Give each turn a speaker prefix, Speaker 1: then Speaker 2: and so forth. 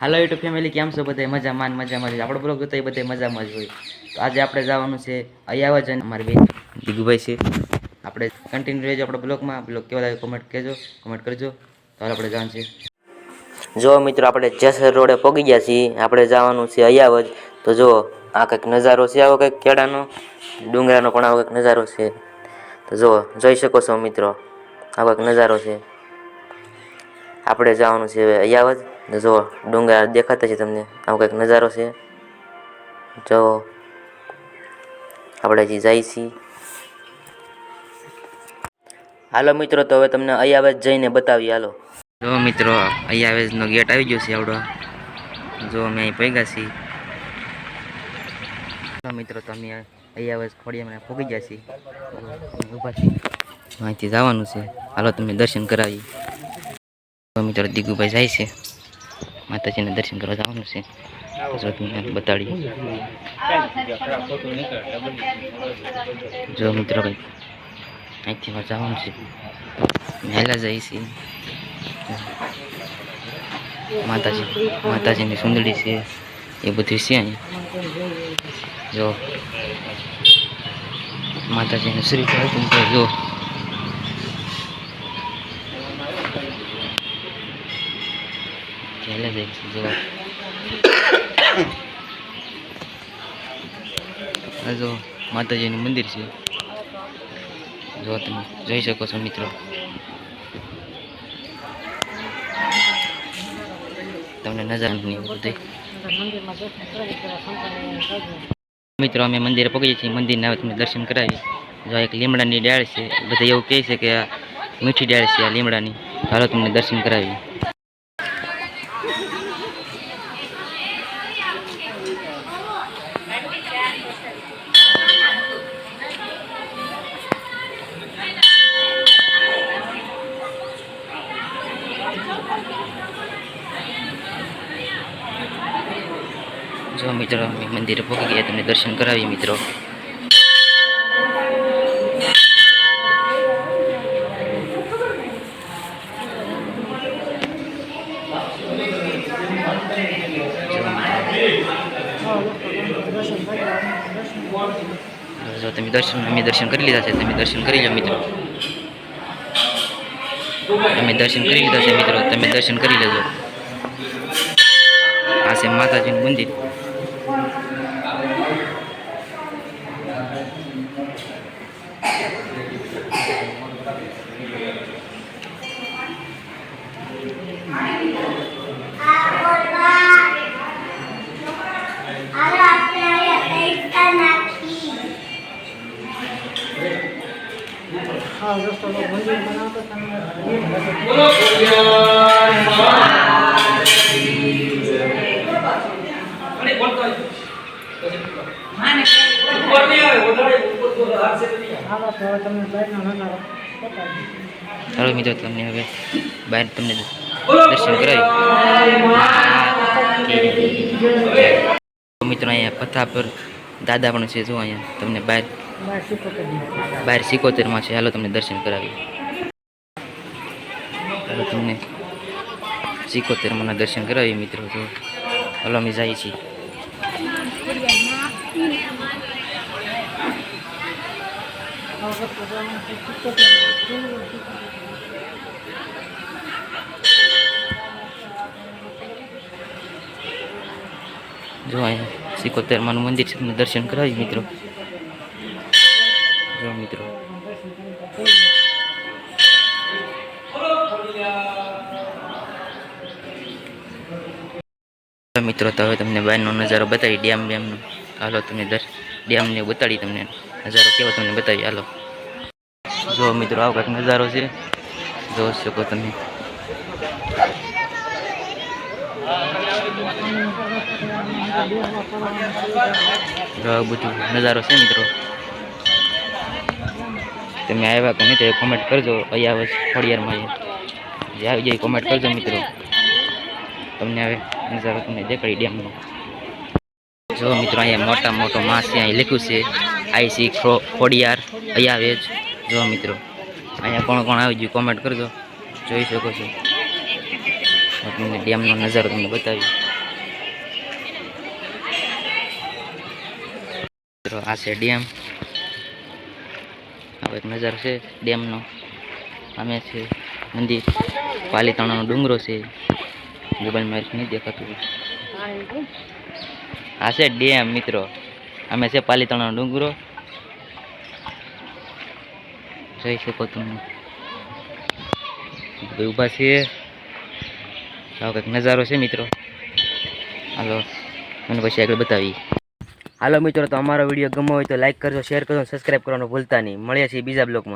Speaker 1: હાલો YouTube family કેમ છો બધા મજામાં માન મજામાં છે આપણો બ્લોગ તો એ બધા મજામાં જ હોય. તો આજે આપણે જવાનું છે અયાવજ અને અમારી બેન દીગુભાઈ છે. આપણે કન્ટિન્યુ રહેજો આપણા બ્લોગમાં બ્લોગ કેવા લાગે કોમેન્ટ કહેજો. કોમેન્ટ કરજો. તો આપણે જવાનું છે. જો મિત્રો, આપણે જેસર રોડે પહોંચી ગયા છીએ. આપણે જવાનું છે અયાવજ. તો જો, આ કંઈક નજારો છે, આવો કંઈક કેળાનો, ડુંગરાનો પણ આવો કંઈક નજારો છે. તો જો, જોઈ શકો છો મિત્રો, આવો કંઈક નજારો છે. આપણે જવાનું છે હવે અયાવજ. જો ડુંગરા દેખાતા છે તમને, આવો કંઈક નજારો છે. જો આપણે હજી જાય છીએ. હાલો મિત્રો, તો હવે તમને અયાવેજ જઈને બતાવીએ, હાલો. જો મિત્રો, અયાવેજનો ગેટ આવી ગયો છે આવડો. જો અમે અહીં પૈગા છીએ. મિત્રો તમે અયાવજ ખોડિયામાં પહોંચી ગયા છીએ. ઊભા છીએ. અહીંથી જવાનું છે. હાલો, તમને દર્શન કરાવીએ. મિત્રો, દીગુભાઈ જાય છે. માતાજીને દર્શન કરવા જવાનું છે. બતાડી જો મિત્રો કંઈક અહીંથી જવાનું છે. મહેલા જઈ છે માતાજી, માતાજીની સુંદરી છે. એ બધી છે અહીંયા જો, માતાજીનું શ્રી જો છીએ જો આ જો માતાજીનું મંદિર છે. જો તમે, જોઈ શકો છો મિત્રો. તમને નજર નહીં બધું. મિત્રો, અમે મંદિરે પહોંચીએ છીએ, મંદિરના હવે તમને દર્શન કરાવી જો એક લીમડાની ડાળ છે, બધા એવું કહે છે કે આ મીઠી ડાળ છે આ લીમડાની. ચાલો તમને દર્શન કરાવી મિત્રો મંદિરે પહોંચી ગયા, તમને દર્શન કરાવીએ મિત્રો. જો તમે દર્શન, અમે દર્શન કરી લીધા છે, તમે દર્શન કરી લો મિત્રો. તમે દર્શન કરી લીધા છે મિત્રો, તમે દર્શન કરી લેજો. આ છે માતાજીનું મંદિર. ચાલો મિત્રો તમને હવે બહાર તમને દર્શન કરાવી. મિત્રો અહીંયા પથ્થા પર દાદા પણ છે જો અહીંયા તમને બહાર બહાર સિકોતેરમાં છે. હાલો તમને દર્શન કરાવી હાલો તમને સિકોતેરમાં દર્શન કરાવીએ મિત્રો તો હાલો અમે જઈએ છીએ. જો અહીંયા. સિકોતેરમાનું મંદિર છે. તમને દર્શન કરાવી મિત્રો. મિત્રો. મિત્રો, તો હવે તમને બહારનો નજારો બતાવી. ડેમ બેમનો હાલો તમને ડેમને બતાડી તમને નજારો કેવો તમને બતાવી. હાલો. જો મિત્રો, આવો કંઈક નજારો છે. જોઈ શકો તમે. બધું નજારો છે મિત્રો. તમે આવ્યા કે નહીં તો કોમેન્ટ કરજો. અહીંયા ફળિયારમાં જે આવી જાય કોમેન્ટ કરજો મિત્રો. તમને હવે નજારો તમને દેખાડી ડેમનો જો મિત્રો, અહીંયા મોટા મોટો માસ છે અહીં લખ્યું છે આઈસી ખોડિયાર અહીંયા વેજ જો. મિત્રો, અહીંયા કોણ કોણ આવી ગયું કોમેન્ટ કરજો. જોઈ શકો છો. તમને ડેમનો નજારો તમને બતાવી આ છે ડેમ. આવો એક નજારો છે ડેમનો. અમે છે મંદિર. પાલીતાણાનો ડુંગરો છે. મોબાઈલમાં નહીં દેખાતું આ છે ડેમ મિત્રો. અમે છે પાલીતાણાનો ડુંગરો. જોઈ શકો તમે. ઊભા છીએ. આવો કંઈક નજારો છે મિત્રો. હાલો, મને પછી આગળ બતાવી હાલો મિત્રો, તો અમારો વીડિયો ગમો હોય તો લાઈક કરજો શેર કરજો સબસ્ક્રાઈબ કરવાનું ભૂલતા નહીં. મળીએ છીએ બીજા બ્લોગમાં.